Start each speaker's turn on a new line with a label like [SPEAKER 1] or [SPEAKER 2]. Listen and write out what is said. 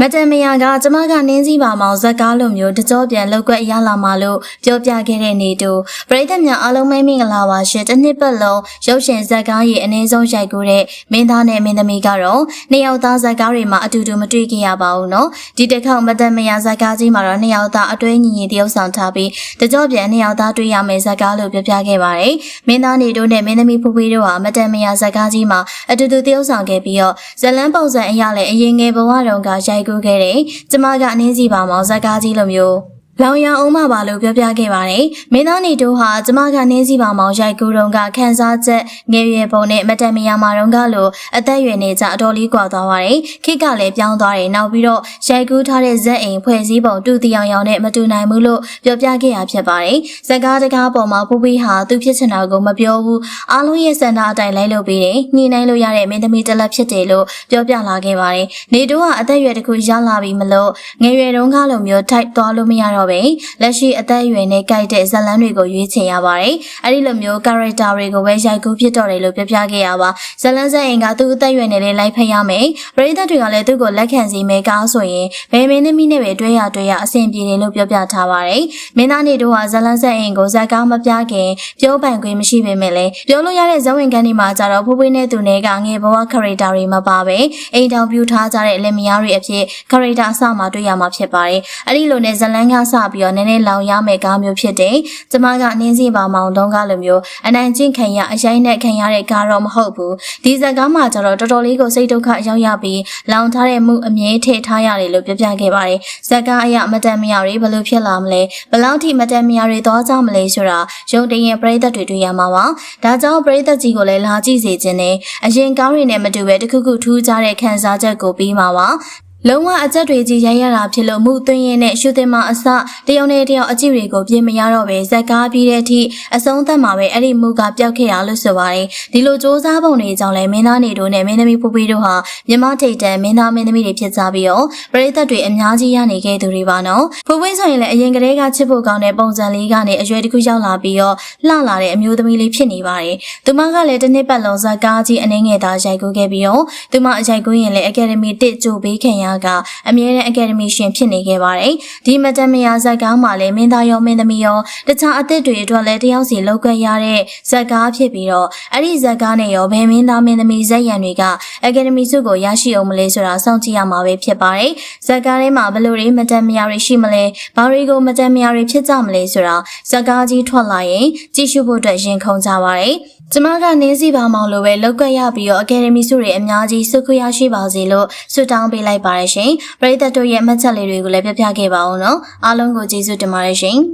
[SPEAKER 1] မတန်မယာကကျမကနင်းစည်းပါမောင်ဇက်ကားလိုမျိုးတကြောပြန်လောက်ကွက်ရလာမှလို့ပြောပြခဲ့တဲ့နေတူပရိသတ်များအားလုံးမိတ်မင်္ဂလာပါရှင်တစ်နှစ်ပတ်လုံးရုပ်ရှင်ဇက်ကားရဲ့အနည်းဆုံးရိုက်ကူးတဲ့မင်းသားနဲ့မင်းသမီးကတော့နှစ်ယောက်သားဇက်ကားတွေမှာအတူတူမတွေ့ခဲ့ရပါဘူးနော်ဒီတစ်ခေါက်မတန်မယာဇက်ကားကြီးမှာတော့နှစ်ယောက်သားအတွဲညီညီတယောက်ဆောင်ထားပြီးတကြောပြန်နှစ်ယောက်သားတွေ့ရမယ်ဇက်ကားလို့ပြောပြခဲ့ပါတယ်မင်းသားနေတို့နဲ့မင်းသမီးဖူဖီတို့ဟာမတန်မယာဇက်ကားကြီးမှာအတူတူတယောက်ဆောင်ခဲ့ပြီးတော့ဇလန်းပုံစံအရလည်းအရင်ငယ်ဘဝတုန်းကရိုက်ကူးခဲ့တဲ့ကျမကအနည်းစီပါမောင်ဇက်ကားကြီးလိုမျိုး လောင်ရအောင်မပါလို့ပြောပြခဲ့ပါတယ်။မင်းသားနေတို့ဟာကျမကနင်းစီပါမောင်ရိုက်ကူးတုန်းကခန်းစားချက်ငယ်ရွယ်ပုံနဲ့မတန်မယာမာတုန်းကလို့အသက်အရွယ်နေကြအတော်လေးကွာသွားပါတယ်။ခိကလည်းပြောင်းသွားတယ်။နောက်ပြီးတော့ရိုက်ကူးထားတဲ့ဇက်အိမ်ဖွဲ့စည်းပုံတူတီအောင်ရောင်နဲ့မတူနိုင်ဘူးလို့ပြောပြခဲ့ရဖြစ်ပါတယ်။ဇက်ကားတကားပေါ်မှာပူပီဟာသူဖြစ်ချင်တာကိုမပြောဘူး။အားလုံးရဲ့စန္ဒအတိုင်းလိုက်လုပ်ပြီးတယ်။ညှိနှိုင်းလို့ရတဲ့မင်းသမီးတစ်လက်ဖြစ်တယ်လို့ပြောပြလာခဲ့ပါတယ်။နေတို့ကအသက်အရွယ်တစ်ခုရောက်လာပြီမလို့ငယ်ရွယ်တုန်းကလိုမျိုးထိုက်သွားလို့မရတော့ပဲလက်ရှိအသက်အရွယ်နဲ့ကြိုက်တဲ့ဇာတ်လမ်းတွေကိုရွေးချယ်ရပါတယ်။အဲဒီလိုမျိုး character တွေကိုပဲရိုက်ကူးဖြစ်တော့တယ်လို့ပြောပြခဲ့ရပါဇာတ်လမ်းဆက်ရင်ကသူ့အသက်အရွယ်နဲ့လည်းလိုက်ဖက်ရမယ်။ပရိသတ်တွေကလည်းသူ့ကိုလက်ခံစီမယ်ကားဆိုရင်ဘယ်မင်းသမီးနဲ့ပဲတွဲရတွဲရအဆင်ပြေတယ်လို့ပြောပြထားပါတယ်။မင်းသားနေတို့ဟာဇာတ်လမ်းဆက်ရင်ကိုဇက်ကားမပြခင်ပြောပိုင်ခွင့်မရှိပေမဲ့လည်းပြောလို့ရတဲ့ဇဝင်ကန်ဒီမှာကြတော့ဖိုးဖွေးနဲ့သူနဲ့ကငယ်ဘဝ character တွေမပါပဲအိမ်တောင်ပြူထားကြတဲ့လက်မယားတွေအဖြစ် character အစမှာတွေ့ရမှာဖြစ်ပါတယ်။အဲဒီလိုနဲ့ဇလန်းကစပြီးတော့နည်းနည်းလောင်ရမယ့်ကားမျိုးဖြစ်တယ်။ကျမကနင်းစီပါမောင်တုံးကားလိုမျိုးအနိုင်ကျင့်ခံရအရင်နဲ့ခံရတဲ့ကားတော့မဟုတ်ဘူး။ဒီဇက်ကားမှာကျတော့တော်တော်လေးကိုစိတ်ဒုက္ခရောက်ရပြီးလောင်ထားတဲ့မှုအမြဲထည့်ထားရတယ်လို့ပြောပြခဲ့ပါတယ်။ဇက်ကားအရမတန်မရတွေဘယ်လိုဖြစ်လာမလဲ။ဘယ်လောက်ထိမတန်မရတွေသွားကြမလဲဆိုတာရုံတင်ရင်ပြိသက်တွေတွေ့ရမှာပါ။ဒါကြောင့်ပြိသက်ကြီးကိုလည်းလာကြည့်စေခြင်းနဲ့အရင်ကားတွေနဲ့မတူပဲတခုခုထူးခြားတဲ့ခံစားချက်ကိုပြီးမှာပါ။ လုံးဝအကြက်တွေကြီးရိုက်ရတာဖြစ်လို့မှုသွင်းရင်နဲ့ရှုတင်မအစတယောက်နဲ့တယောက်အကြည့်တွေကိုပြင်မရတော့ပဲဇက်ကားပြီးတဲ့အထိအဆုံးသတ်မှာပဲအဲ့ဒီမှုကပျောက်ခဲ့ရလို့ဆိုပါတယ်ဒီလိုစ조사ပုံတွေကြောင့်လည်းမင်းသားနေတို့နဲ့မင်းသမီးဖူဖီတို့ဟာမြမထိတ်တန်မင်းသားမင်းသမီးတွေဖြစ်ကြပြီးတော့ပရိသတ်တွေအများကြီးရနေခဲ့သူတွေပါနော်ဖူဖီဆိုရင်လည်းအရင်ကတည်းကချစ်ဖို့ကောင်းတဲ့ပုံစံလေးကနေအရွယ်တစ်ခုရောက်လာပြီးတော့လှလာတဲ့အမျိုးသမီးလေးဖြစ်နေပါတယ်သူမကလည်းတစ်နှစ်ပတ်လုံးဇက်ကားကြီးအနေငယ်သားရိုက်ကူးခဲ့ပြီးတော့သူမအရိုက်ကူးရင်လည်းအကယ်ဒမီတစ်ကြိုပေးခင်ရကအမြဲတမ်းအကယ်ဒမီရှင်ဖြစ်နေခဲ့ပါတယ်။ဒီမတမယာဇက်ကားမှာလည်းမင်းသားရောမင်းသမီးရောတခြားအသစ်တွေအတွက်လည်းတယောက်စီလောက်ကွက်ရတဲ့ဇက်ကားဖြစ်ပြီးတော့အဲ့ဒီဇက်ကားနဲ့ရောဘယ်မင်းသားမင်းသမီးဇက်ရံတွေကအကယ်ဒမီဆုကိုရရှိအောင်မလဲဆိုတာစောင့်ကြည့်ရမှာပဲဖြစ်ပါတယ်။ဇက်ကားထဲမှာဘယ်လိုတွေမတမယာတွေရှိမလဲဘာတွေကိုမတမယာတွေဖြစ်ကြမလဲဆိုတာဇက်ကားကြီးထွက်လာရင်ကြည့်ရှုဖို့အတွက်ရင်ခုန်ကြပါတယ်။ကျမကနင်းစီပါမောင်လိုပဲလောက်ကရပြီးတော့အကယ်ဒမီဆုတွေအများကြီးဆုခွင့်ရရှိပါစေလို့ဆုတောင်းပေးလိုက်ပါတယ်ရှင်။ပရိသတ်တို့ရဲ့အမှတ်ချက်လေးတွေကိုလည်းပြပြခဲ့ပါဦးနော်။အားလုံးကိုကျေးဇူးတင်ပါတယ်ရှင်။